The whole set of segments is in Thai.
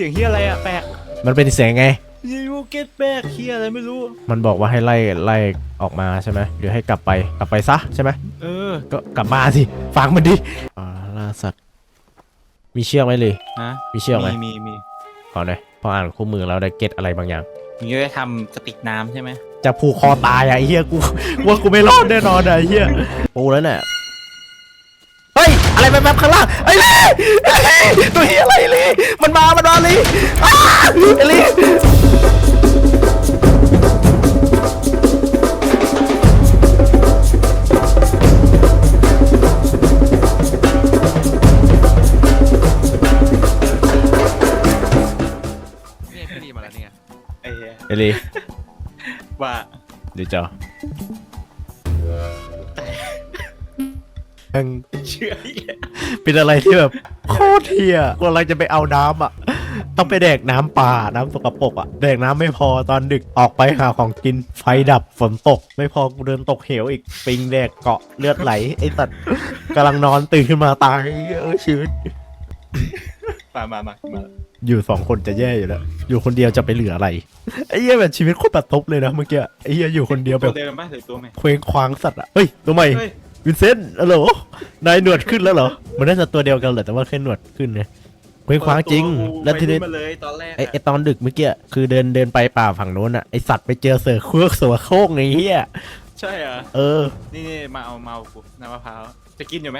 สียงเฮียอะไรอะแปลกมันเป็นเสียงไง ยูเก็ตแปลกเฮียอะไรไม่รู้ มันบอกว่าให้ไล่ไล่ออกมาใช่ไหมหรือให้กลับไปกลับไปซะใช่ไหมเออ ก็กลับมาสิฟังมันดิอ่าล่าสัตว์มีเชือกไหมเลยฮะมีเชือกไหมมีมีมีขอหน่อยพออ่านคู่มือแล้วได้เก็ตอะไรบางอย่างมึงจะได้ทำกระติกน้ำใช่ไหมจะผูกคอตายอะไอ้เหี้ยกูว่ากูไม่รอดแน่นอนอะไอ้เหี้ยปูแล้วเนี่ยเฮ้ยอะไรแบบแบบข้างล่างไอ้ลี่ไอ้ลี่ ตัวเหี้ยอะไรลี่มันมา มันมาลี่อ้าไอ้ลี่เนี่ยพี่ดีมาแล้วนี่ไงไอ้เหี้ยไอ้ลี่ว่า เดี๋ยวเจอ ยังเชื่อไอ้เหี้ยเป็นอะไรที่แบบโคตรเที่ยกูกำลังจะไปเอาน้ำอะ ต้องไปแดกน้ำป่าน้ำสกปรกอะ แดกน้ำไม่พอตอนดึกออกไปหาของกินไฟดับฝนตก ไม่พอกูเดินตกเหวอีกปิงแดกเกาะเลือดไหลไอ้สัตว์กำลังนอนตื่นขึ้นมาตายเออชีวิต มามามามาอยู่สองคนจะแย่อยู่แล้ว อยู่คนเดียวจะไปเหลืออะไร ไอ้เหี้ยแบบชีวิตโคตรแบบทบเลยนะเมื่อกี้ ไอ้เหี้ยอยู่คนเดียวแบตัวบเดิมป่ะหรือตัวใหม่เคว้งคว้างสัตว์อะเฮ้ย ตัวใหม่ เฮ้ย วินเซนต์ฮัลโหลนายหนวดขึ้นแล้วเหรอ มันน่าจะตัวเดียวกันแหละแต่ว่าแค่หนวดขึ้นไงเคว้งคว้างจริง แล้วทีนี้วัยรุ่นมาเลยตอนแรกไอ้ไอ้ตอนดึกเมื่อกี้คือเดินเดินไปป่าฝั่งโน้นอะไอสัตว์ไปเจอเสือเครือกสัวโค้งไอ้เหี้ยใช่เหรอเออ นี่นี่มาเอามาเอากูน้ำมะพร้าวจะกินอยู่ไหม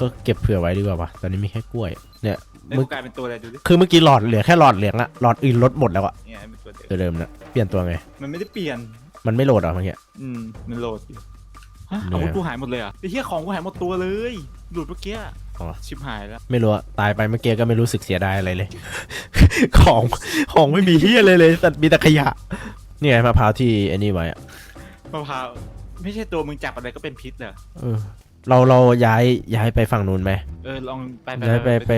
ก็เก็บเผื่อไว้ดีกว่าปะตอนนี้มีแค่กล้วย เนี่ยแล้วมึกูงกลายเป็นตัวอะไรดูดิคือเมื่อกี้หลอดเหลือแค่หลอดเหลืองละหลอดอื่นลดหมดแล้วอะเนี่ยเป็นตัวเดิมตัวเดิมนะเปลี่ยนตัวไง มันไม่ได้เปลี่ยน มันไม่โหลดเหรอเมื่อกี้อืมมันโหลดอยู่ ฮะเนี่ยอาวุธกูหายหมดเลยเหรอะไอ้เหี้ยของกูหายหมดตัวเลย หลุดเมื่อกี้อ๋อชิบหายแล้ว ไม่รู้อะตายไปเมื่อกี้ก็ไม่รู้สึกเสียดายอะไรเลย ของของไม่มีเฮียเลยเลยแต่มีแต่ขยะเนี่ยมะพร้าวที่ไอ้นี่ไว้อะมะพร้าวไม่ใช่ตัวมึงจับอะไรก็เป็นพิษเหรอเออเราเราย้ายย้ายไปฝั่งนู้นไหม เออลองไปย้ายไปไป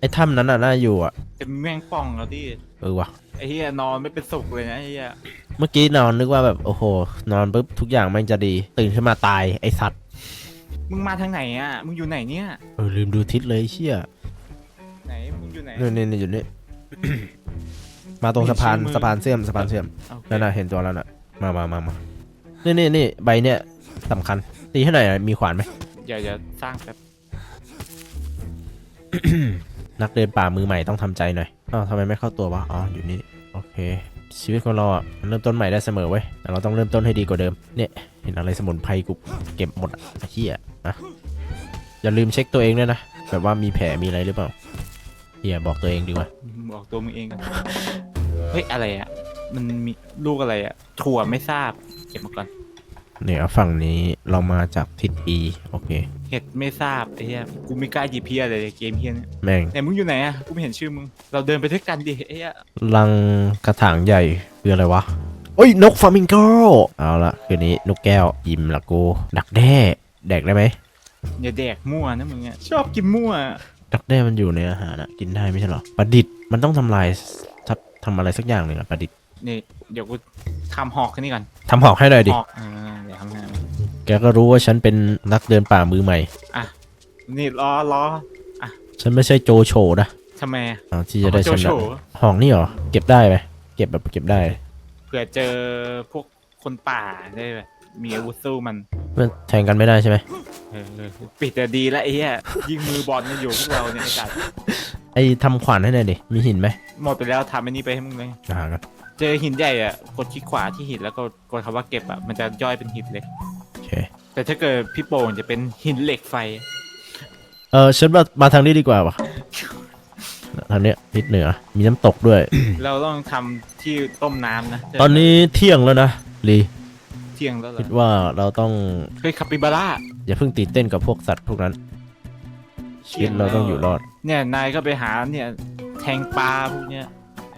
ไอ้ถ้ำนั้นน่ะน่าอยู่อะจะมีแมงป่องแล้วดิเออว่ะไอ้เหี้ยนอนไม่เป็นสุขเลยนะไอ้เหี้ย เมื่อกี้นอนนึกว่าแบบโอ้โห นอนปุ๊บทุกอย่างแมันจะดี ตื่นขึ้นมาตายไอสัตว์ มึงมาทางไหนอะ มึงอยู่ไหนเนี่ย เออลืมดูทิศเลยไอ้เชี่ยไหน มึงอยู่ไหนนี่นี่นี่อยู่นี่ มาตรงสะพานมีชื่อมือสะพานเสื่อมสะพานเสื่อมโอเคนั่นน่ะเห็นตัวแล้วน่ะ มามามามานี่นี่นี่ใบเนี่ยสำคัญตีให้หน่อยอะมีขวานไหมอย่าอย่าสร้างแบบนักเดินป่ามือใหม่ต้องทำใจหน่อยอ้าวทำไมไม่เข้าตัววะ อ๋อ อยู่นี่ โอเค ชีวิตของเราอะเริ่มต้นใหม่ได้เสมอเว้ยแต่เราต้องเริ่มต้นให้ดีกว่าเดิมเนี่ยเห็นอะไรสมุนไพรกูเก็บหมดอะเฮียนะอย่าลืมเช็คตัวเองด้วยนะแบบว่ามีแผลมีอะไรหรือเปล่าเฮียบอกตัวเองดีกว่าบอกตัวมึงเองกันเฮ้ยอะไรอะ มันมีลูกอะไรอะถั่วไม่ทราบเก็บมาก่อน เนี่ยฝั่งนี้เรามาจากทิศอีโอเค เห็ดไม่ทราบไอ้เหี้ยกูไม่กล้าหยิบเพี้ยอะไรเลยเกมเพี้ยเนี่ยแม่งไหนมึงอยู่ไหนอะกูไม่เห็นชื่อมึง เราเดินไปด้วยกันดิไอ้เหี้ยลังกระถางใหญ่คืออะไรวะโอ้ยนกฟลามิงโกเอาละคืนนี้นกแก้วยิ้มละกูดักแด้แดกได้ไหมอย่าแดกมั่วนะมึงอะชอบกินมั่วดักแด้มันอยู่ในอาหารอะกินได้ไม่ใช่เหรอประดิษฐ์มันต้องทำลายทับทำอะไรสักอย่างหนึ่งอะประดิษฐ์ นี่เดี๋ยวกูทำหอกแค่นี้ก่อนทำหอกให้หน่อยดิ หอกอ่าเดี๋ยวทำงานแกก็รู้ว่าฉันเป็นนักเดินป่ามือใหม่ นี่รอรอฉันไม่ใช่โจโฉนะทำไมอะอ่าที่จะได้โจชโฉนะหอกนี่เหรอ เก็บได้ไหมเก็บแบบเก็บได้ เผื่อเจอพวกคนป่าได้แบบมีอาวุธสู้มันมันแทงกันไม่ได้ใช่ไหมเออเออปิดแต่ดีแล้วไอ้เหี้ยยิงมือบอลกันอยู่พวกเราเนี่ยไอ้สัตว์ไอ้ทำขวานให้หน่อยดิ มีหินไหมหมดไปแล้วทำไอ้นี่ไปให้มึงเลย หากัน เจอหินใหญ่อะกดคลิกขวาที่หินแล้วก็กดคำว่าเก็บอะมันจะย่อยเป็นหินเลยโอเค แต่ถ้าเกิดพี่โป่งจะเป็นหินเหล็กไฟ เออฉันมามาทางนี้ดีกว่าวะทางเนี้ยทิศเหนือ มีน้ำตกด้วย เราต้องทำที่ต้มน้ำนะตอนนี้เที่ยงแล้วนะลีเที่ยงแล้วเหรอคิดว่าเราต้องเฮ้ยคาปิบาร่าอย่าเพิ่งตื่นเต้นกับพวกสัตว์พวกนั้นชีวิตเราต้องอยู่รอด เนี่ยนายก็ไปหาเนี่ยแทงปลาพวกเนี้ย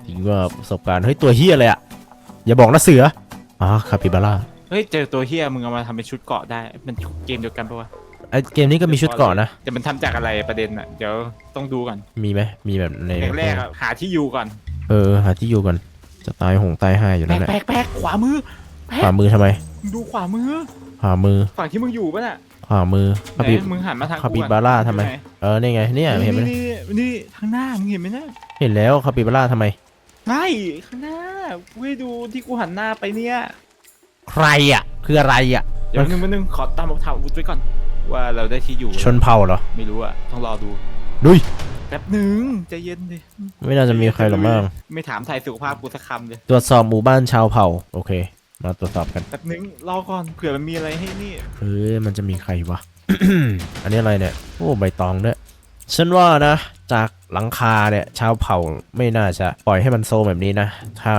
จริงว่าประสบการณ์เฮ้ยตัวเฮียอะไรอะ อย่าบอกนะเสืออ๋อคาปิบาร่าเฮ้ยเจอตัวเฮียมึงเอามาทำเป็นชุดเกราะได้ มันเกมเดียวกันปะวะไอเกมนี้ก็มีชุดเกราะนะ แต่มันทำจากอะไรประเด็นอะ เดี๋ยวต้องดูก่อนมีไหมมีแบบในอย่างแรกอะหาที่อยู่ก่อนเออหาที่อยู่ก่อนจะตายหงตายห้าอยู่แป๊นั่กนแหละแป๊กแป๊กขวามือขวามือทำไมมึงดูขวามือ ขวามือฝั่งที่มึงอยู่ปะน่ะขวามือไหคาปินมึงหันมาทางคาปิก่อนบาร่าทำไมหนเออนี่ไงเนี่ยเห็นไหมนี่นี่นี่ข้างหน้ามึงเห็นไหมนะเห็นแล้วคาปิบาร่าทำไม ไม่ข้างหน้ากูให้ดูที่กูหันหน้าไปเนี่ยใครอะ คืออะไรอะ เดี๋ยวนึงมานึงขอตามรองเท้าอาวุธไว้ก่อน ว่าเราได้ที่อยู่ชนเผ่าเหรอ ไม่รู้อะต้องรอดูดุยแป๊บหนึ่งใจเย็นดิไม่น่าจะมีใครหรอกมั้งไม่ถามไทยสุขภาพกูสักคำเลยตรวจสอบหมู่บ้านชาวเผ่า โอเค มาตรวจสอบกันแป๊บหนึ่งรอก่อนเผื่อมันมีอะไรให้นี่เอ้ยมันจะมีใครวะ อันนี้อะไรเนี่ย โอ้ใบตองด้วยฉันว่านะ จากหลังคาเนี่ยชาวเผ่าไม่น่าจะปล่อยให้มันโซมแบบนี้นะ ถ้า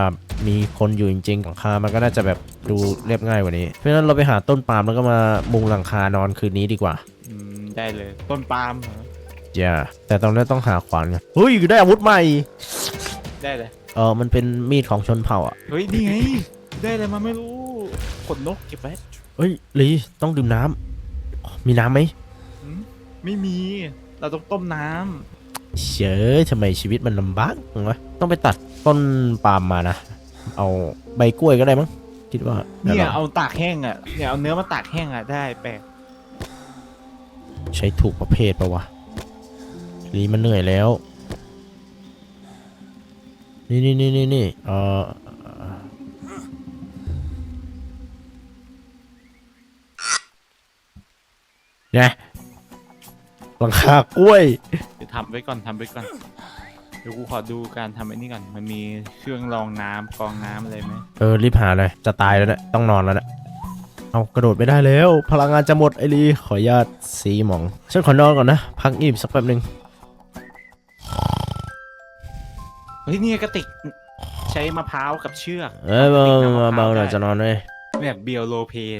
มีคนอยู่จริงๆหลังคามันก็น่าจะแบบดูเรียบง่ายกว่านี้ เพราะฉะนั้นเราไปหาต้นปาล์มแล้วก็มามุงหลังคานอนคืนนี้ดีกว่าอืมได้เลย ต้นปาล์มเหรออย่าแต่ตอนนี้ต้องหาขวานกันเฮ้ยได้อาวุธใหม่ได้เลยเออมันเป็นมีดของชนเผ่าอะเฮ้ยนี่ไงได้เลยมาไม่รู้ขนนกเก็บไว้เฮ้ยลีต้องดื่มน้ำมีน้ำไหมอืมไม่มี เราต้องต้มน้ำ เฉยทำไมชีวิตมันลำบากจังวะต้องไปตัดต้นปาล์มมานะ เอาใบกล้วยก็ได้มั้งคิดว่าเนี่ยได้หรอเอาตากแห้งอะเนี่ยเอาเนื้อมาตากแห้งอะได้แปลกใช้ถูกประเภทปะวะลีมันเหนื่อยแล้ว นี่นี่นี่นี่นี่เออเนี่ยหลังคากล้วยเดี๋ยว ทำไว้ก่อนทำไว้ก่อน เดี๋ยวกูขอดูการทำไอ้นี่ก่อน มันมีเครื่องรองน้ำกรองน้ำอะไรไหมเออรีบหาเลยจะตายแล้วเนะี่ยต้องนอนแล้วเนะเอากระโดดไม่ได้แล้ว พลังงานจะหมดไอรีขออนุญาตสีหมองฉันขอนอนก่อนนะ พักอิ่มสักแป๊บหนึ่งเฮ้ยเนี่ยกระติกใช้มะพร้าวกับเชือก เอ้ยเบาน้ำมะพร้าวเบาหน่อยได้จะนอนเลยเนี่ยเบียวโลเพน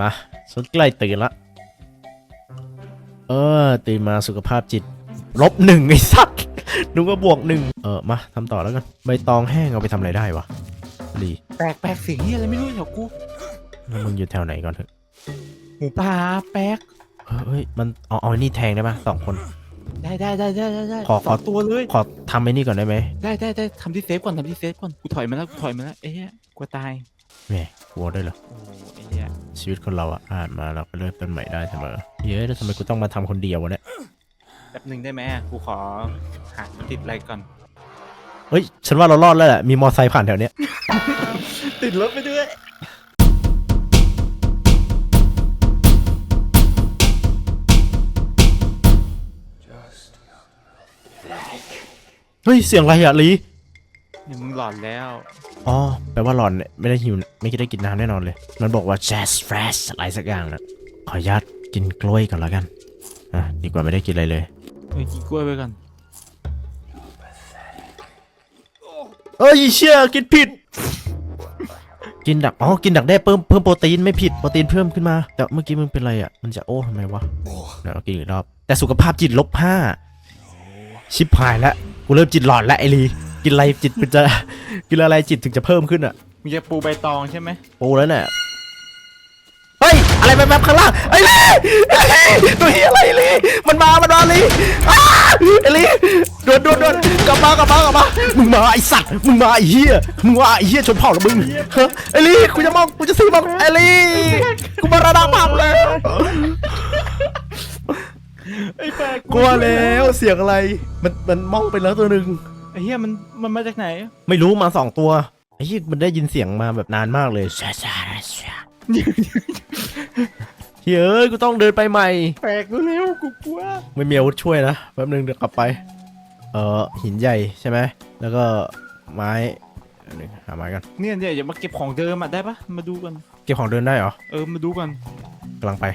มาฉันใกล้ตื่นละ เออตื่นมาสุขภาพจิตลบหนึ่งไอ้สัตว์นึกว่าบวกหนึ่งเออมาทำต่อแล้วกันใบตองแห้งเอาไปทำอะไรได้วะรีแปลกแปลกเสียงเฮียอะไรไม่รู้แถวกูแล้วมึงอยู่แถวไหนก่อนเถอะหมูป่าแป๊กเฮ้ยมันเอาเอาไอ้นี่แทงได้ปะสองคน ได้ได้ได้ได้ได้ได้ขอขอ สงตัวเลย ขอทำไอ้นี่ก่อนได้ไหมได้ได้ได้ทำที่เซฟก่อนทำที่เซฟก่อนกูถอยมาแล้วกูถอยมาแล้วเอ้ยกลัวตายแหม กลัวด้วยเหรอโอ้ไอ้เหี้ยชีวิตคนเราอะผ่านมาเราก็เริ่มต้นใหม่ได้เสมอเย้แล้วทำไมกูต้องมาทำคนเดียววะเนี่ยแป๊บหนึ่งได้ไหมกูขอหาติดอะไรก่อน เฮ้ยฉันว่าเรารอดแล้วแหละมีมอไซค์ผ่านแถวเนี้ยติดรถไปด้วย เฮ้ยเสียงอะไรอะลีเนี่ยมึงหลอนแล้ว อ๋อแปลว่าหลอนเนี่ยไม่ได้หิวไม่ได้กินน้ำแน่นอนเลย มันบอกว่า just fresh อะไรสักอย่างนะขออนุญาตกินกล้วยก่อนแล้วกันอะดีกว่าไม่ได้กินอะไรเลยเฮ้ยกินกล้วยไปก่อนเอ้ยเชี่ยกินผิด กินดักอ๋อกินดักได้เพิ่มเพิ่มโปรตีนไม่ผิดโปรตีนเพิ่มขึ้นมา แต่เมื่อกี้มึงเป็นอะไรอะมันจะโอ้ทำไมวะเดี๋ยวเรากินอีกรอบแต่สุขภาพจิตลบห้าชิบหายแล้วกูเริ่มจิตหลอนแล้วไอรี กินอะไรจิตมันจะ กินอะไรจิตถึงจะเพิ่มขึ้นอะมึงจะปูใบตองใช่ไหมปูแล้วเนี่ยเฮ้ยอะไรแบบแบบข้างล่างไอ้ลีไอ้ลีตัวเฮียอะไรลีมันมามันมาลีอ้าไอ้ลีดวนดวนดวนกลับมากลับมากลับมามึงมาไอ้สัตว์มึงมาไอ้เฮียมึงมาไอ้เฮียชนเผ่าแล้วมึงฮะไอ้ลีกูจะมองกูจะซื้อมองไอ้ลีกูมาระดับผับแล้วไอ้แปลกกลัวแล้วเสียงอะไรมันมันมองไปแล้วตัวหนึ่ง ไอ้เหี้ยมันมันมาจากไหน ไม่รู้มาสองตัวไอ้เฮียมันได้ยินเสียงมาแบบนานมากเลยชาชาชาเฮ้ยเอ้ยกูต้องเดินไปใหม่ แปลกเร็วกูกลัวไม่มีอาวุธช่วยนะแป๊บนึงเดี๋ยวกลับไป เออหินใหญ่ใช่ไหมแล้วก็ไม้อันหนึ่งหาไม้กันเนี่ยเนี่ยอย่ามาเก็บของเดิมอะได้ปะมาดูกันเก็บของเดินได้เหรอเออมาดูกันกำลังไป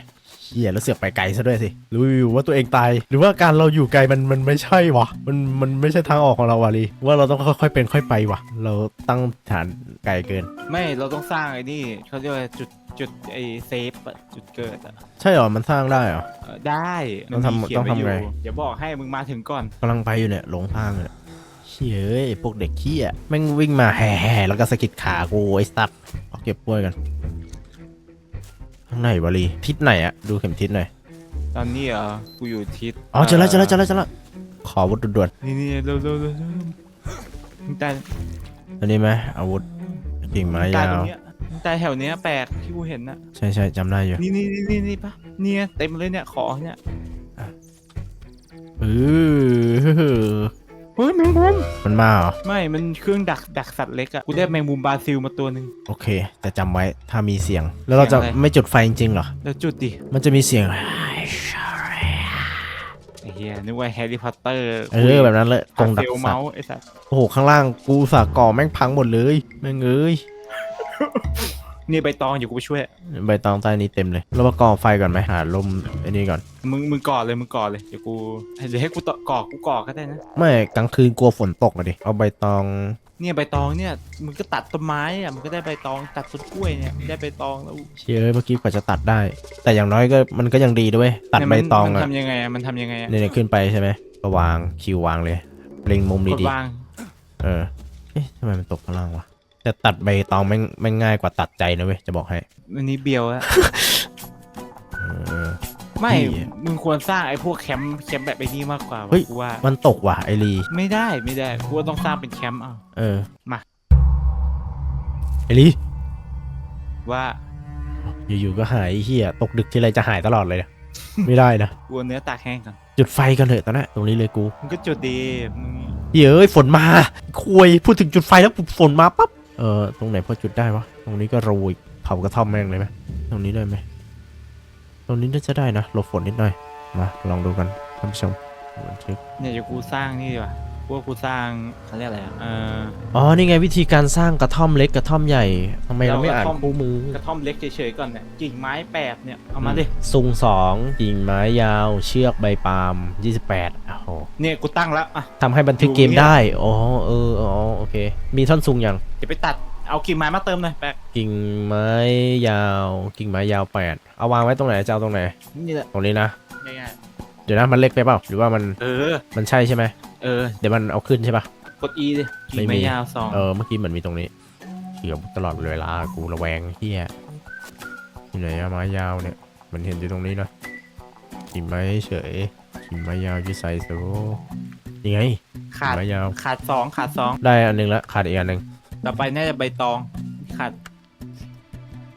เฮียแล้วเสือกไปไกลซะด้วยสิรู้อยู่ว่าตัวเองตาย หรือว่าการเราอยู่ไกลมันมันไม่ใช่วะมันมันไม่ใช่ทางออกของเราวะลีว่าเราต้องค่อยๆเป็นค่อยไปวะเราตั้งฐานไกลเกิน ไม่เราต้องสร้างไอ้นี่เขาเรียกว่าจุดจุดไอ้เซฟอะจุดเกิดอะใช่เหรอมันสร้างได้เหรอ เออได้ต้องทำมีเขียนต้องไว้ทำไง ยู่เดี๋ยวบอกให้มึงมาถึงก่อน กำลังไปอยู่เนี่ยหลงทางเลยเฮ้ยเอ้ยพวกเด็กขี้อะแม่งวิ่งมาแห่ๆแล้วก็สะกิดขากูไอ้สัตว์เอาเก็บกล้วยกัน ข้างไหนวะลีทิศไหนอะดูเข็มทิศหน่อยตอนนี้เหรอกูอยู่ทิศอ๋อเจอแล้วเจอแล้วเจอแล้วเจอแล้วขออาวุธด่วนนี่นี่เร็วเร็วเร็วเร็วมึงตายๆอันนี้ไหมอาวุธกิ่งไม้ตายยาตรวงเนี้ยมันตายแถวเนี้ยแปลกที่กูเห็นนะใช่ใช่จำได้อยู่นี่นี่นี่นี่นี่ปะเนี่ยเต็มเลยเนี่ยของเนี่ยเออเฮ้ยแมง มุมมันมาเหรอ ไม่มันเครื่องดักดักสัตว์เล็กอะกูได้แมงมุมบราซิลมาตัวหนึ่ง โอเค แต่จำไว้ถ้ามีเสียง แล้วเราจะเสียงอะไร ไม่จุดไฟจริงๆเหรอ แล้วจุดดิมันจะมีเสียง ไอ้เหี้ยนึกว่าแฮร์รี่พอตเตอร์เออแบบนั้นเลยกรงดักเซลสัตเมาว์ส์ไอ้สัตว์โอ้โห ข้างล่างกูอุตสาห์ก่อแม่งพังหมดเลย แม่งเอ้ย นี่ใบตองอยู่กูไปช่วย ใบตองใต้นี้เต็มเลยเรามาก่อไฟก่อนไหมหาลมไอ้นี่ก่อน มึงมึงก่อเลยมึงก่อเลยเดี๋ยวกูเดี๋ยวให้กูต่อก่อกูก่อก็ได้นะไม่กลางคืนกลัวฝนตกอะดิเอาใบตอง เนี่ยใบตองเนี่ยมึงก็ตัดต้นไม้อะมึงก็ได้ใบตองตัดต้นกล้วยเนี่ยได้ใบตองแล้วเชื่อเมื่อกี้กว่าจะตัดได้ แต่อย่างน้อยก็มันก็ยังดีด้วยตัดเนี่ยใบมันตองมันอะทำยังไงอะมันทำยังไงอะเนี่ยๆขึ้นไปใช่ไหมก็วางคิววางเลยเล็งมุมกดดีวางๆเออเอ๊ะทำไมมันตกข้างล่างวะ แต่ตัดใบตองแม่งแม่งง่ายกว่าตัดใจนะเว้ยจะบอกให้อันนี้เบียวอะเออ ไม่นี่มึงควรสร้างไอ้พวกแคมป์แคมป์แบบไอ้นี้มากกว่าเฮ้ย กูว่ามันตกว่ะไอรีไม่ได้ไม่ได้กูว่าต้องสร้างเป็นแคมป์เอา เออมา ไอรีว่าอยู่ๆก็หายไอ้เฮียตกดึกทีไรจะหายตลอดเลยนะ ไม่ได้นะ กูเอาเนื้อตากแห้งก่อนจุดไฟกันเถอะตอนนั้นตรงนี้เลยกู มึงก็จุดดีมึงเฮ้ยเอ้ยฝนมาคุยพูดถึงจุดไฟแล้วฝนมาปั๊บ เออตรงไหนพอจุดได้วะ ตรงนี้ก็โรยเผากระท่อมแม่งเลยไหมตรงนี้ได้ไหมตรงนี้น่าจะได้นะหลบฝนนิดหน่อยมาลองดูกันท่านผู้ชมบันทึกเนี่ยจะกูสร้างนี่ดีกว่า กูว่ากูสร้างเขาเรียกอะไรอะเออ อ๋อ นี่ไงวิธีการสร้างกระท่อมเล็กกระท่อมใหญ่ทำไมเราไม่อ่านเรากระท่อม คู่มือกระท่อมเล็กเฉยๆก่อนเนี่ยกิ่งไม้แปดเนี่ยเอามาดิซุงสองกิ่งไม้ยาวเชือกใบปาล์ม28โอ้โหเนี่ยกูตั้งแล้วอะ ทำให้บันทึกเกมดูเนี่ยได้อ๋อเอออ๋อโอเค มีท่อนซุงยัง เดี๋ยวไปตัดเอากิ่งไม้มาเติมหน่อยแปลกกิ่งไม้ยาว กิ่งไม้ยาวแปดเอาวางไว้ตรงไหนจะเอาตรงไหน นี่แหละตรงนี้นะง่าย เดี๋ยวนะมันเล็กไปเปล่าหรือว่ามันๆเออ มันใช่ใช่ไหมเออ เดี๋ยวมันเอาขึ้นใช่ปะ กด E ดิกิ่งไม่ไม้มียาวสองเออเมื่อกี้เหมือนมีตรงนี้เกี่ยวตลอดเวลากูระแวงเฮียอยู่ไหนอะไม้ยาวเนี่ย มันเห็นอยู่ตรงนี้นะกิ่งไม้เฉยกิ่งไม้ยาวอยูไซโซยังไงขาดไม้ยาวขาดสองขาดสองได้อันหนึงละขาดอีกอันหนึ่งต่อไปน่าจะใบตอง ขาด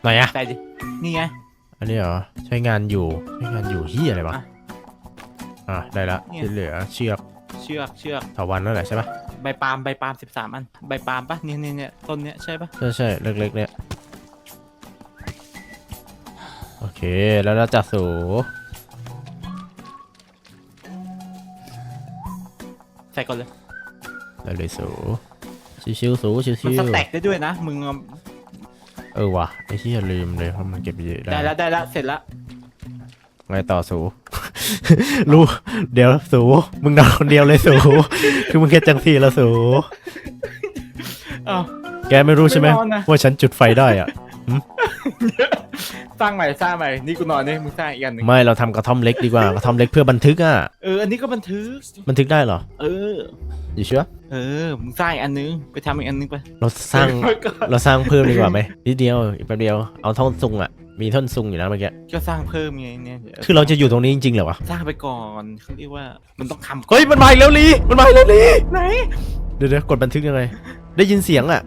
ไหนอะใส่ดินี่ไง อันนี้เหรอใช้งานอยู่ใช้งานอยู่เฮียอะไรวะอะ อะได้ละเนี่ย ที่เหลือเชือกเชือกเชือกถาวันนั่นแหละใช่ปะใบปาล์มใบปาล์มสิบสามอันใบปาล์มปะเนี่ยเนี่ยเนี่ยต้นเนี้ยใช่ปะใช่ใช่เล็กๆเนี่ยโอเคแล้วเราจะสูใส่ก่อนเลย ได้เลยสูชิวๆสูชิมันวสแต็กได้ด้วยนะ มึงเอาๆเออว่ะไอ้ที่ลืมเลยเพราะมันเก็บเยอะได้ได้แล้วได้แล้วเสร็จแล้วไงต่อสู รู้เดี๋ยวสูมึงนอนคนเดียวเลยสูคือมึงแค่จังทีละสูอ้าวแกไม่รู้ใช่ไหมไม่นอนนะ ว่าฉันจุดไฟได้อะสร้างใหม่สร้างใหม่นี่กูนอนนี่มึงสร้างอีกอันหนึ่งไม่เราทำกระท่อมเล็กดีกว่ากระท่อมเล็กเพื่อบันทึกอะ เอออันนี้ก็บันทึกบันทึกได้เหรอเออ อยู่เชื่อเออมึงสร้างอีกอันนึงไปทำอีกอันนึงไปเราสร้างไว้ก่อนเราสร้างเพิ่มดีกว่าไหมนิดเดียวอีกแป๊บเดียวเอาท่อนซุงอะ มีท่อนซุงอยู่นะเมื่อกี้ก็สร้างเพิ่มไงเนี่ยดี๋ยวคือเราจะอยู่ตรงนี้จริงๆเหรอวะสร้างไปก่อนเขาเรียกว่ามันต้องทำก่อนเฮ้ยมันมาอีกแล้วลีมันมาอีกแล้วลีไหนเดี๋ยวเดี๋ยวกดบันทึกยังไง ได้ยินเสียงอะ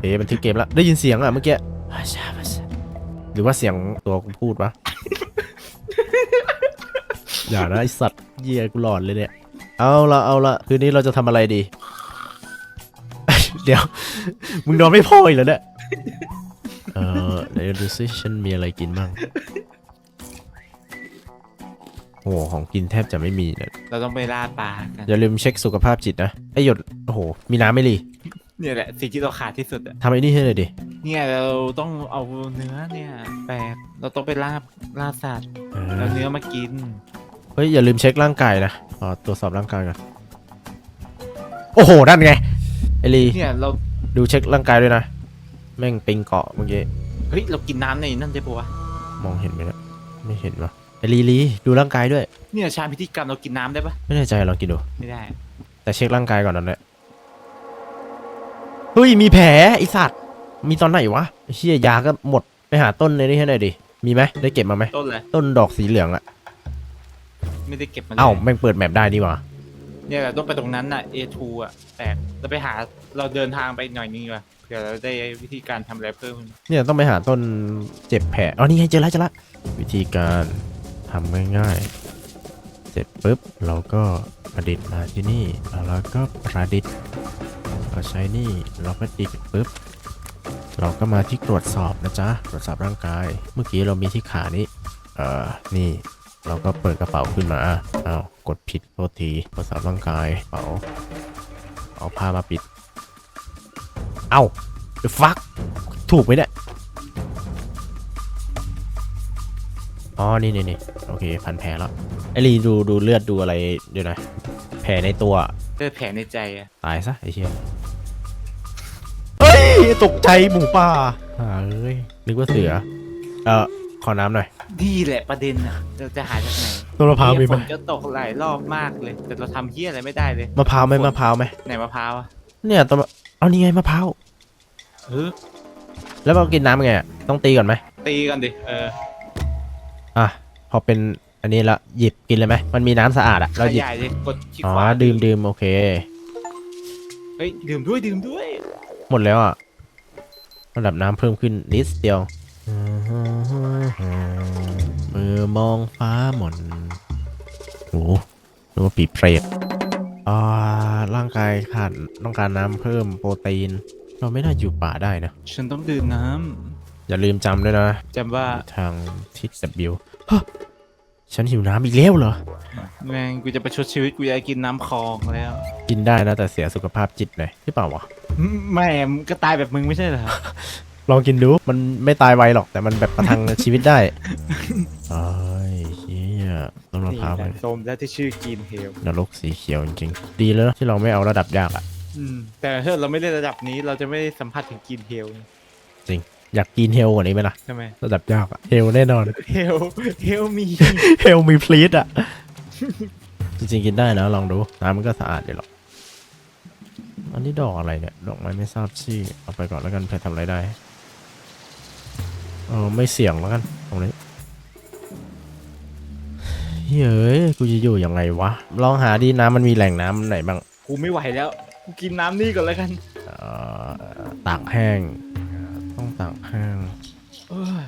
เอ๊ะบันทึกเกมละได้ยินเสียงอะเมื่อกี้หรือว่าเสียงตัวกูพูดวะอย่านะไอสัตว์เยี่ยกูหลอนเลยเนี่ยเอาละเอาละคืนนี้เราจะทำอะไรดี เดี๋ยว มึงนอนไม่พออีกแล้วเนี่ย เออเดี๋ยวดูซิฉันมีอะไรกินบ้างโอ้โหของกินแทบจะไม่มีเนี่ยเราต้องไปล่าปลากันอย่าลืมเช็คสุขภาพจิตนะไอหยดโอ้โหมีน้ำไหม่ลีเนี่ยแหละสิ่งที่เราขาดที่สุดอะทำไอ้นี่ให้หน่อยดิเนี่ยเราต้องเอาเนื้อเนี่ยแปลกเราต้องไปล่าล่าสัตว์เอแล้วอเนื้อมากิน เฮ้ยอย่าลืมเช็คร่างกายนะขอตรวจสอบร่างกายก่อนโอ้โหนั่นไงไอลีเนี่ยเราดูเช็คร่างกายด้วยนะ แม่งปิงเกาะเมื่อกี้เฮ้ยเรากินน้ำในนั่นได้ปะวะมองเห็นไหมเนี่ยไม่เห็นวะไอลีลีดูร่างกายด้วย เนี่ยชาพิธีกรรมเรากินน้ำได้ปะไม่แน่ใจลองกินดู ไม่ได้ แต่เช็คร่างกายก่อนนั่นแหละเฮ้ยมีแผลไอสัตว์มีตอนไหนวะไอ้เชี่ยยาก็หมดไปหาต้นในนี้ให้หน่อยดิมีไหมได้เก็บมาไหมต้นเลยต้นดอกสีเหลืองอะไม่ได้เก็บมาเลยเอ้าแม่งเปิดแมปได้นี่หว่าเนี่ยเราต้องไปตรงนั้นน่ะ A2 อะแปลกเราไปหาเราเดินทางไปหน่อยนึงดีกว่า เดี๋ยวเราได้วิธีการทำอะไรเพิ่ม เนี่ยต้องไปหาต้นเจ็บแผลอ๋อนี่ไงเจอแล้วเจอแล้ววิธีการทำง่ายๆ เสร็จปุ๊บเราก็ประดิษฐ์มาที่นี่แล้วเราก็ประดิษฐ์เราใช้นี่เราก็ดิษฐ์ปุ๊บเราก็มาที่ตรวจสอบนะจ๊ะตรวจสอบร่างกาย เมื่อกี้เรามีที่ขานี้เอ่อนี่เราก็เปิดกระเป๋าขึ้นมาอ้าวกดผิดโทษทีตรวจสอบร่างกายกระเป๋าเอาผ้ามาปิด เอ้า the fuck ถูกไหมเนี่ยอ๋อ นี่นี่นี่โอเค พันแผลแล้ว ไอรีดูดูเลือดดูอะไรเดี๋ยวหน่อยแผลในตัวเจอแผลในใจอะตายซะไอ้เชี่ยเฮ้ย ตกใจหมูป่าหาเอ้ย นึกว่าเสือ เออขอน้ำหน่อยนี่แหละประเด็นอะเราจะหาจากไหนต้นมะพร้าวมีฝไหมนจะตกหลายรอบมากเลย แต่เราทำเฮี้ยอะไรไม่ได้เลย มะพร้าวไหมมะพร้าวไหมไหนมะพร้าวอะเนี่ยต้นมะ เอานี่ไงมะพร้าวเออแล้วเรากินน้ำไงอะต้องตีก่อนไหมตีกันดิเอออะพอเป็นอันนี้ละหยิบกินเลยไหมมันมีน้ำสะอาดอะขเราหยิบยายเลยกดชี้อ๋อขวาดื่มดื่มโอเค เฮ้ยดื่มด้วยดื่มด้วยหมดแล้วอะระดับน้ำเพิ่มขึ้นนิดเดียวมือมองฟ้าหม่นโอ้นึกว่าปีเปรตอ่า ร่างกายขาดต้องการน้ำเพิ่มโปรตีน เราไม่น่าอยู่ป่าได้นะ ฉันต้องดื่มน้อย่าลืมจำด้วยนะำจำว่าทางทิศ W ฮะฉันหิวน้ำอีกแล้วเหรอ แม่งกูจะประชดชีวิตกูอยากกินน้ำคลองแล้ว กินได้นะแต่เสียสุขภาพจิตหน่อยหรือเปล่าวะแม่งก็ตายแบบมึงไม่ใช่เหรอลองกินดู มันไม่ตายไวหรอกแต่มันแบบประทังชีวิตได้เอ้ยเฮีย ต้นมะนี่พร้าวแหมัละนส้มแล้วที่ชื่อกินเฮลนรกสีเขียวจริงๆ ดีแล้วนะที่เราไม่เอาระดับยากอะอืม แต่ถ้าเราไม่ได้ระดับนี้เราจะไม่ได้สัมผัสถึงกินเฮลอยากกินเฮลกว่านี้ไหมล่ะ ใช่ไหมระดับยากอะเฮลแน่นอน เฮลเฮลมี เฮลมีพลีสอะจริงๆกินได้นะลองดู น้ำมันก็สะอาดอยู่หรอก อันนี้ดอกอะไรเนี่ย ดอกไม้ไม่ทราบชื่อ เอาไปก่อนแล้วกันเผื่อทำอะไรได้ เออไม่เสี่ยงแล้วกันตรงนี้ เฮ้ย กูจะอยู่ยังไงวะ ลองหาดีน้ำมันมีแหล่งน้ำไหนบ้างกูไม่ไหวแล้ว กูกินน้ำนี่ก่อนแล้วกันเอ่อตากแห้ง ต้องตากแห้ง เออ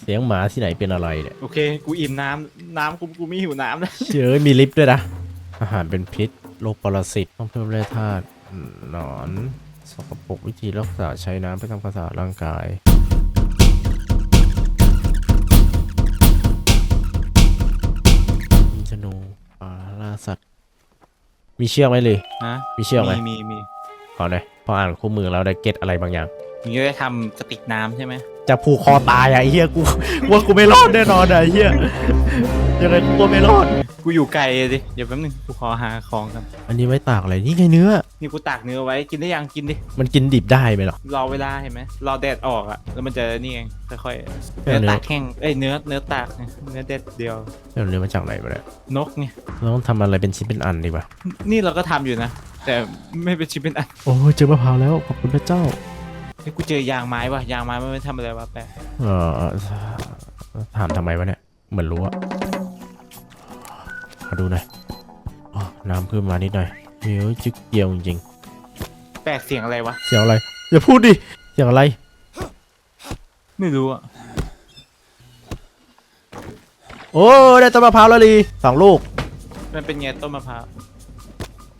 เสียงหมาที่ไหนเป็นอะไรเนี่ย โอเค กูอิ่มน้ำน้ำกูกูไม่หิวน้ำแล้วเชื่อมีลิฟต์ด้วยนะ อาหารเป็นพิษ โรคปรสิต ต้องเพิ่มแร่ธาตุหนอน สกปรกวิธีรักษาใช้น้ำเพื่อทำความสะอาดร่างกาย มีเชือกไหมเลยฮะมีเชือกไหมมีมีมีขอหน่อยพออ่านคู่มือแล้วได้เก็ตอะไรบางอย่างมึงจะได้ทำกระติกน้ำใช่ไหม จะผูกคอตายอะไอ้เหี้ยกูว่ากูไม่รอดแน่นอนอะไอ้เหี้ยยังไงกูก็ไม่รอด กูอยู่ไกลเลยดิเดี๋ยวแป๊บนึงกูขอหาของกันอันนี้ไม่ตากอะไรนี่ไงเนื้อ นี่กูตากเนื้อไว้กินได้ยังกินดิมันกินดิบได้ไหมหรอ รอเวลาเห็นไหมรอแดดออกอะแล้วมันจะนี่เองค่อยๆเออเนื้อเนื้อตากแห้งเอ้ยเนื้อเนื้อตากไงเนื้อเด็ดเดียวเอาเนื้อมาจากไหนมาเนี่ยนกไงเราต้องทำอะไรเป็นชิ้นเป็นอันดีกว่านี่เราก็ทำอยู่นะ แต่ไม่เป็นชิ้นเป็นอัน โอ้ยเจอมะพร้าวแล้วขอบคุณพระเจ้า เฮ้ยกูเจอยางไม้ว่ะยางไม้มันไม่ทำอะไรวะแปะเออถามทำไมวะเนี่ย เหมือนรู้อะมาดูหน่อยอ๋อน้ำเพิ่มมานิดหน่อยเดี๋ยวจึกเดียวจริงแปลกเสียงอะไรวะๆเสียงอะไรอย่าพูดดิเสียงอะไร ไม่รู้อะโอ้ได้ต้นมะพร้าวแล้วดีสองลูก มันเป็นไงต้นมะพร้าว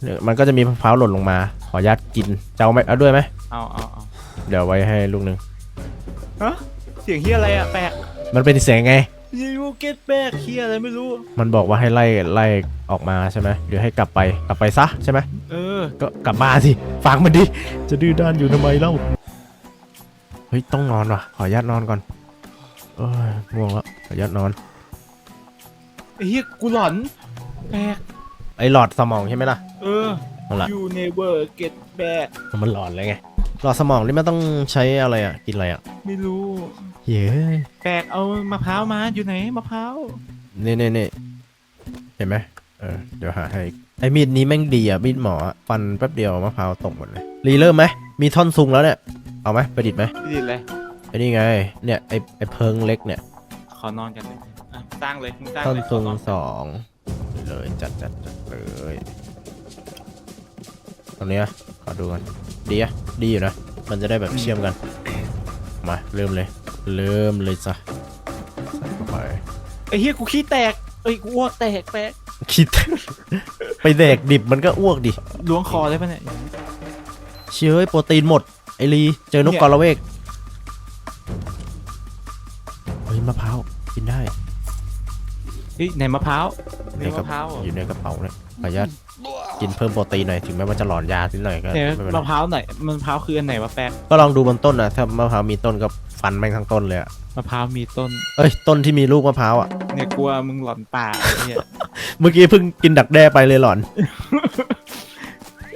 เนี่ยมันก็จะมีมะพร้าวหล่นลงมา ขออนุญาตกินจะเอาไหมเอาด้วยไหมเอาเอาเอา เดี๋ยวไว้ให้ลูกหนึ่งฮะเสียงเฮียอะไรอะแปลกมันเป็นเสียงไงยูเก็ตแปลกเฮียอะไรไม่รู้ มันบอกว่าให้ไล่ไล่ออกมาใช่ไหมเดี๋ยวให้กลับไปกลับไปซะใช่ไหมเออ ก็กลับมาสิฟังมันดิจะดื้อด้านอยู่ทำไมเล่าเฮ้ยต้องนอนว่ะขออนุญาตนอนก่อนเอ้ยง่วงแล้วขออนุญาตนอนไอ้เฮียกูหลอนแปลกไอ้หลอดสมองใช่ไหมล่ะเออนั่นแหละ you never get back มันหลอนเลยไง หลอดสมองนี่มันต้องใช้อะไรอะ กินอะไรอะ ไม่รู้ เย้ยแปลกเอามะพร้าวมาอยู่ไหนมะพร้าวนี่นี่นี่เห็นไหมเออเดี๋ยวหาให้ไอ้มีดนี้แม่งดีอะมีดหมออะฟันแป๊บเดียวมะพร้าวตกหมดเลยรีเริ่มไหมมีท่อนซุงแล้วเนี่ยเอาไหมประดิษฐ์ไหมไม่ดีเลยไอ้นี่ไงเนี่ยไอ้ไอ้เพิงเล็กเนี่ย ขอนอนกันเลยอะสร้างเลยมึงสร้างท่อนเลยขซุองนอนสองเลยจัดจัดจัดเลยตรงเนี้ย ขอดูกันดีอะดีอยู่นะ มันจะได้แบบเชื่อมกัน มาเริ่มเลย เริ่มเลยจ้ะใส่เข้าไปไอ้เฮียกูขี้แตกเอ้ยกูอ้วกแตกแปะคิด ไปแดกดิบมันก็อ้วกดิ ล้วงคอได้ปะเนี่ย เชื่อเอ้ยโปรตีนหมด ไอรีเจอนกเนี่ยกรเวก เฮ้ยมะพร้าวกินได้เฮ้ยในมะพร้าวในในกระมะพร้าวเหรออยู่ในกระเป๋าเนี่ยขออนุญาต กินเพิ่มโปรตีนหน่อยถึงแม้ว่าจะหลอนยานิดหน่อยก็เนี่ยไม่เป็นไรมะพร้าวไหนมะพร้าวคืออันไหนวะแป๊กก็ลองดูบนต้นนะถ้ามะพร้าวมีต้นก็ฟันแม่งทั้งต้นเลยอะมะพร้าวมีต้น เอ้ยต้นที่มีลูกมะพร้าวอะเนี่ยกลัวมึงหลอนป่าไอ้เฮียเมื่อกี้เพิ่งกินดักแด้ไปเลยหลอน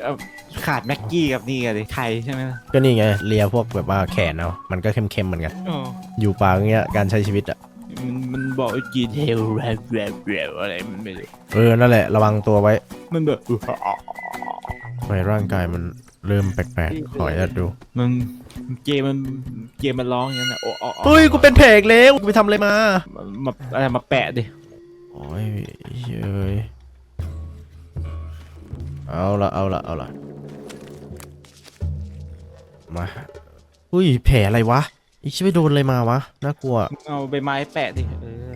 เอาขาดแม็กกี้กับนี่กันดิไทยใช่ไหมล่ะก็นี่ไงเลียพวกแบบว่าแขนเอามันก็เข้มๆเหมือนกันอ๋ออยู่ป่าอย่างเงี้ยการใช้ชีวิตอะมันมันบอกว่ากินเฮลแรบแรบแรบอะไรมันไม่รู้เออนั่นแหละระวังตัวไว้ มันแบบทำไมร่างกายมันเริ่มแปลกๆ ขออนุญาตดู มันเกมมันเกมมันร้องอย่างนั้นนะโอ้อ๋ออ๋อเฮ้ย กูเป็นแผลอีกแล้วกูไปทำอะไรมา มามาอะไรมาแปะดิโอ้ยเฮ้ยเอาละเอาละเอาละมาอุ้ย แผลอะไรวะ อีชิไปโดนอะไรมาวะ น่ากลัว เอาใบไม้แปะดิเออ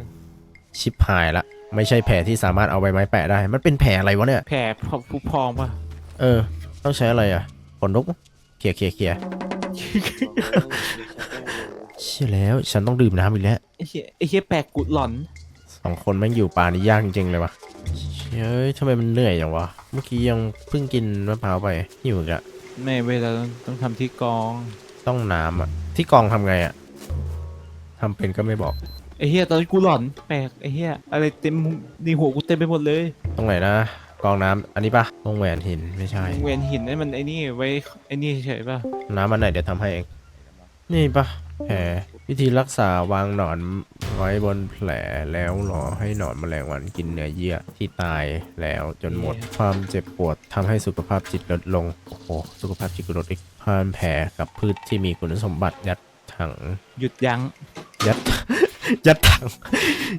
ชิบหายละ ไม่ใช่แผลที่สามารถเอาใบไม้แปะได้ มันเป็นแผลอะไรวะเนี่ย แผลพอผู้พองป่ะเออ ต้องใช้อะไรอะขนนกเขี่ยเขี่ยเขี่ยเชี่ยแล้วฉันต้องดื่มน้ำอีกแล้วไอ้เหี้ยไอ้เหี้ยแปลกกุดหลอนสองคนแม่งอยู่ป่านี่ยากจริงๆเลยวะเฮ้ยทำไมมันเหนื่อยอย่างวะ เมื่อกี้ยังเพิ่งกินมะพร้าวไปหิวอีกอะไม่เวลาต้องทำที่กอง ต้องน้ำอะที่กองทำไงอะทำเป็นก็ไม่บอกไอ้เหี้ยตอนนนกูหลอนแปลกไอ้เหี้ยอะไรเต็มในหัวกูเต็มไปหมดเลยตรงไหนนะกองน้ำอันนี้ปะวงแหวนหินไม่ใช่ เวียนหินนี่มันไอ้นี่ไว้ไอ้นี่เฉยๆป่ะน้ำอันไหนเดี๋ยวทำให้เอง นี่ปะแผลวิธีรักษาวางหนอนไว้บนแผลแล้วรอให้หนอนแมลงวันกินเนื้อเยื่อที่ตายแล้วจนหมดความเจ็บปวดทำให้สุขภาพจิตลดลง โอ้โห สุขภาพจิตก็ลดอีกพานแผลกับพืชที่มีคุณสมบัติยัดถัง หยุดยั้งยัด ยัดถัง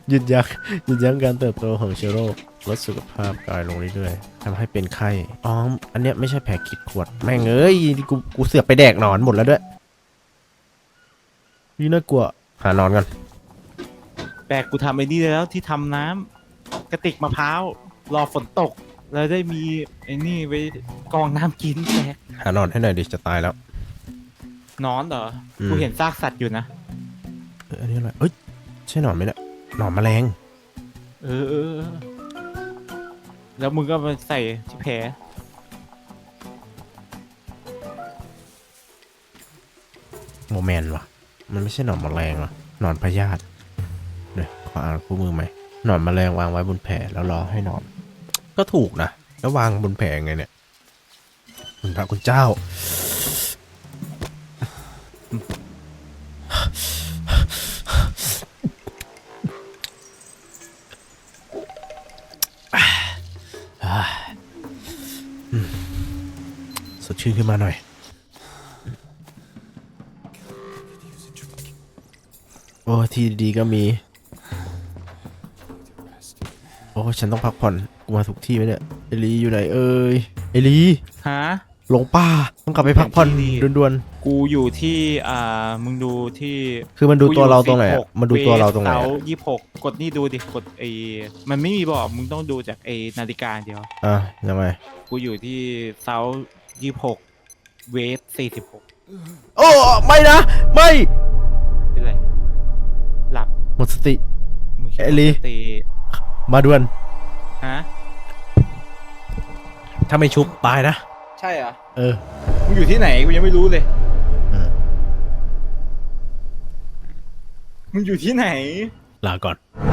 หยุดยั้งหยุดยั้งการเติบโตของเชื้อโรคลดสุขภาพกายลงเรื่อยๆทำให้เป็นไข้อ๋ออันเนี้ยไม่ใช่แผลขีดขวดแม่งเอ้ยกูกูเสือกไปแดกหนอนหมดแล้วด้วยนี่น่ากลัวหานอนกันแปลกกูทำไอ้นี่แล้วที่ทำน้ำกระติกมะพร้าวรอฝนตก แล้วได้มีไอ้นี่ไว้กรองน้ำกินแปลกหานอนให้หน่อยดิจะตายแล้วนอนเหรอ อืม กูเห็นซากสัตว์อยู่นะเอ้ยอันนี้อะไรเอ้ย ใช่หนอนไหมเนี่ยหนอนแมลง เออเออเออ แล้วมึงก็มาใส่ที่แผลโมแมนวะมันไม่ใช่หนอนแมลงวะหนอนพยาธิเดี๋ยวขออ่านคู่มือไหมหนอนแมลงวางไว้บนแผลแล้วรอให้หนอน ก็ถูกนะ แล้ววางบนแผลไงเนี่ย คุณพระคุณเจ้า ชื่นขึ้นมาหน่อย โอ้ที่ดีๆก็มี โอ้ฉันต้องพักผ่อนกูมาถูกที่ไหมเนี่ย เอลีอยู่ไหนเอ่ยเอลีฮะหลงป่าต้องกลับไปพักผ่อนที่ดีด่วนกูอยู่ที่อ่ามึงดูที่ๆคือมันดูตัวเราตรงไหนอะ16มันดูตัวเราตรงไหนเสาอะยี่หกกดนี่ดูดิกดไอมันไม่มีบอกมึงต้องดูจากไอนาฬิกาเดียวอะยังไงกูอยู่ที่เสา ยี่หกเวฟสี่สิบหกโอ้ไม่นะ ไม่เป็นไร หลับหมดสติ มึงคิดว่าเอลิปกติมาด่วน ฮะ ถ้าไม่ชุบตายนะ ใช่เหรอ เออ มึงอยู่ที่ไหนกูยังไม่รู้เลย เออ มึงอยู่ที่ไหน ลาก่อนไ